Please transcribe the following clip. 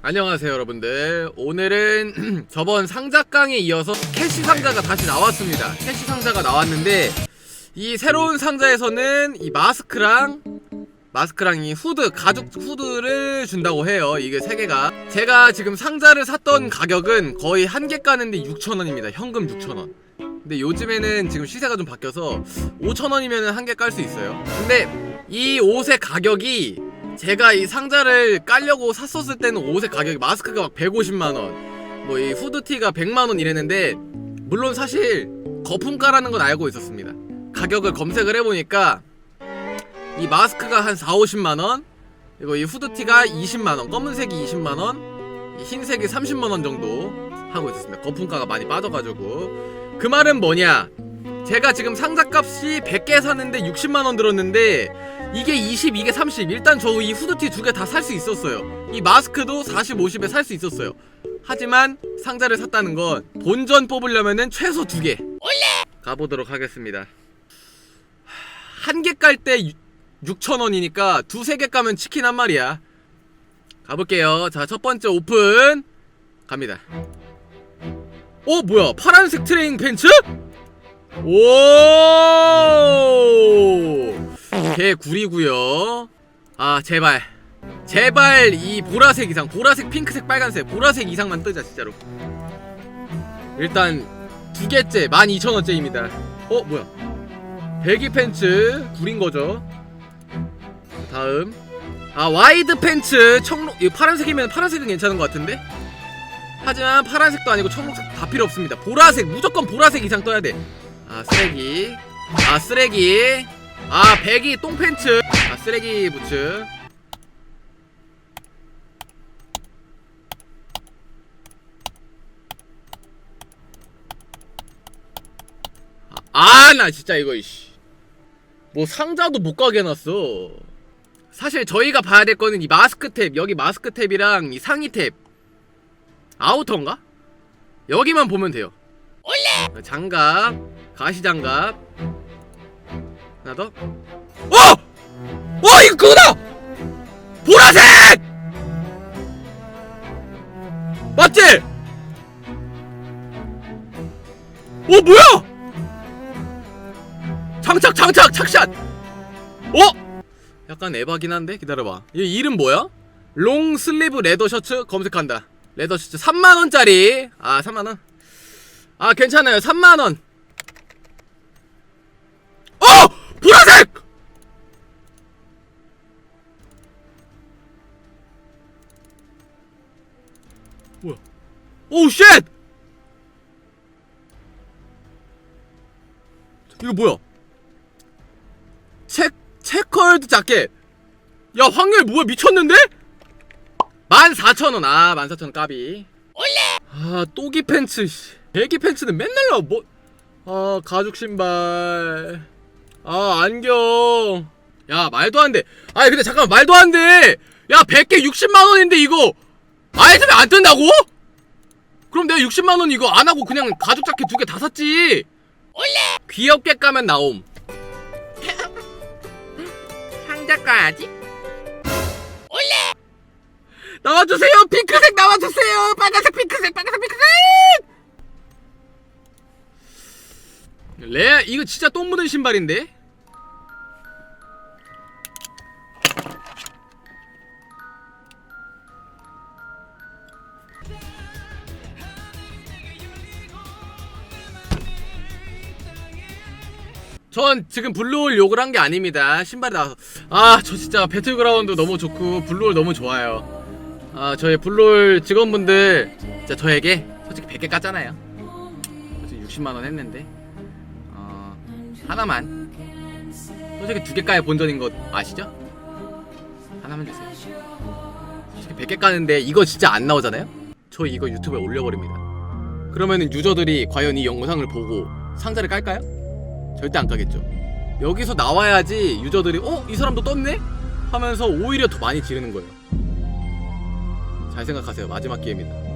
안녕하세요 여러분들. 오늘은 저번 상자깡에 이어서 캐시 상자가 다시 나왔습니다. 캐시 상자가 나왔는데 이 새로운 상자에서는 이 마스크랑 마스크랑 이 후드 가죽 후드를 준다고 해요 이게 세 개가. 제가 지금 상자를 샀던 가격은 거의 한 개 까는데 6천원입니다. 현금 6천원. 근데 요즘에는 지금 시세가 좀 바뀌어서 5천원이면 한 개 깔 수 있어요. 근데 이 옷의 가격이 제가 이 상자를 깔려고 샀었을 때는 옷의 가격이 마스크가 막 150만원 뭐 이 후드티가 100만원 이랬는데 물론 사실 거품가라는 건 알고 있었습니다. 가격을 검색을 해보니까 이 마스크가 한 4, 50만원 그리고 이 후드티가 20만원 검은색이 20만원 이 흰색이 30만원 정도 하고 있었습니다. 거품가가 많이 빠져가지고. 그 말은 뭐냐 제가 지금 상자값이 100개 샀는데 60만원 들었는데 이게 20, 이게 30 일단 저 이 후드티 두 개 다 살 수 있었어요. 이 마스크도 40, 50에 살 수 있었어요. 하지만 상자를 샀다는 건 본전 뽑으려면은 최소 두 개. 가보도록 하겠습니다. 한 개 깔 때 6,000원이니까 두세 개 까면 치킨 한 마리야. 가볼게요. 자 첫 번째 오픈. 갑니다. 어 뭐야? 파란색 트레이닝 팬츠? 오! 개구리구요. 아 제발. 제발 이 보라색 이상 보라색 핑크색 빨간색 보라색 이상만 뜨자 진짜로. 일단 두 개째 12,000원째입니다. 어 뭐야? 배기 팬츠 구린 거죠? 다음. 아 와이드 팬츠 청록 이 파란색이면 파란색은 괜찮은 것 같은데? 하지만 파란색도 아니고 청록색 다 필요 없습니다. 보라색 무조건 보라색 이상 떠야 돼 아 쓰레기. 아 쓰레기. 아 배기 똥팬츠. 아 쓰레기 부츠. 아 나 진짜 이거 이씨. 뭐 상자도 못 가게 해놨어. 사실 저희가 봐야 될 거는 이 마스크 탭 여기 마스크 탭이랑 이 상의 탭. 아우터인가? 여기만 보면 돼요. 원래 장갑 가시 장갑 하나 더 어! 어 이거 그거다! 보라색! 맞지? 어 뭐야? 장착 장착 착샷 어? 약간 에바긴 한데 기다려봐 이 이름 뭐야? 롱 슬리브 레더 셔츠 검색한다 레더 셔츠 3만원짜리 아 3만원 아 괜찮아요 3만원 어! 보라색! 뭐야 오우 쉣! 이거 뭐야 체, 체컬드 자켓 야 확률 뭐야 미쳤는데? 14,000원 아 14,000원 까비 올레 아 또기 팬츠 씨. 애기 팬츠는 맨날 나와 뭐 아 가죽 신발 아 안경. 야 말도 안돼. 아니 근데 잠깐만 말도 안돼. 야 100개 60만원인데 이거. 아이템이 안 뜬다고? 그럼 내가 60만원 이거 안 하고 그냥 가죽 자켓 두 개 다 샀지? 원래! 귀엽게 까면 나옴. 상자까지 원래! 나와주세요. 핑크색 나와주세요. 빨간색 핑크색 빨간색 핑크색! 레 이거 진짜 똥 묻은 신발인데 전 지금 블루홀 욕을 한 게 아닙니다. 신발이 나와서. 아, 저 진짜 배틀그라운드 너무 좋고, 블루홀 너무 좋아요. 아, 저희 블루홀 직원분들, 진짜 저에게 솔직히 100개 깠잖아요. 솔직히 60만원 했는데, 어, 하나만. 솔직히 두 개 까야 본전인 거 아시죠? 하나만 주세요. 솔직히 100개 까는데 이거 진짜 안 나오잖아요? 저 이거 유튜브에 올려버립니다. 그러면은 유저들이 과연 이 영상을 보고 상자를 깔까요? 절대 안 가겠죠. 여기서 나와야지 유저들이 어? 이 사람도 떴네? 하면서 오히려 더 많이 지르는 거예요. 잘 생각하세요. 마지막 기회입니다.